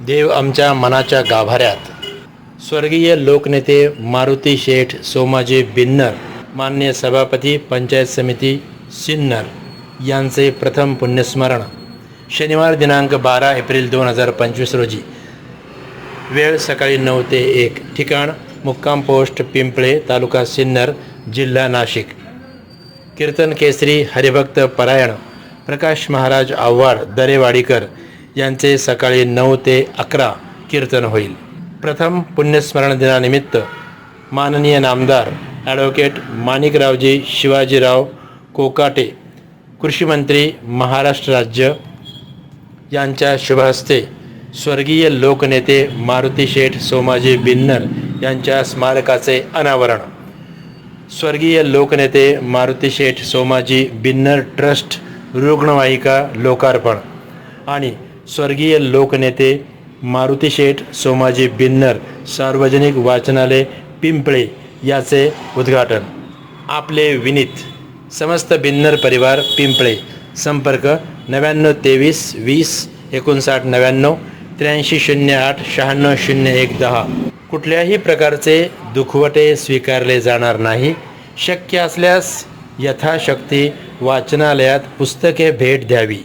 देव आमच्या मनाच्या गाभाऱ्यात. स्वर्गीय लोकनेते मारुती शेठ सोमाजी बिन्नर मान्य सभापती पंचायत समिती सिन्नर यांचे प्रथम पुण्यस्मरण शनिवार दिनांक बारा एप्रिल दोन हजार पंचवीस रोजी. वेळ सकाळी नऊ ते एक ठिकाण मुक्काम पोस्ट पिंपळे तालुका सिन्नर जिल्हा नाशिक. कीर्तन केसरी हरिभक्त परायण प्रकाश महाराज आव्हाड दरेवाडीकर यांचे सकाळी नऊ ते अकरा कीर्तन होईल. प्रथम पुण्यस्मरण दिनानिमित्त माननीय नामदार ॲडव्होकेट माणिकरावजी शिवाजीराव कोकाटे कृषीमंत्री महाराष्ट्र राज्य यांच्या शुभहस्ते स्वर्गीय लोकनेते मारुती शेठ सोमाजी बिन्नर यांच्या स्मारकाचे अनावरण. स्वर्गीय लोकनेते मारुती शेठ सोमाजी बिन्नर ट्रस्ट रुग्णवाहिका लोकार्पण आणि स्वर्गीय लोकनेते मारुती शेठ सोमाजी बिन्नर सार्वजनिक वाचनालय पिंपळे याचे उद्घाटन. आपले विनीत समस्त बिन्नर परिवार पिंपळे. संपर्क नव्याण्णव तेवीस वीस एकोणसाठ नव्याण्णव त्र्याऐंशी शून्य आठ शहाण्णव शून्य एक दहा. कुठल्याही प्रकारचे दुखवटे स्वीकारले जाणार नाही. शक्य असल्यास यथाशक्ती वाचनालयात पुस्तके भेट द्यावी.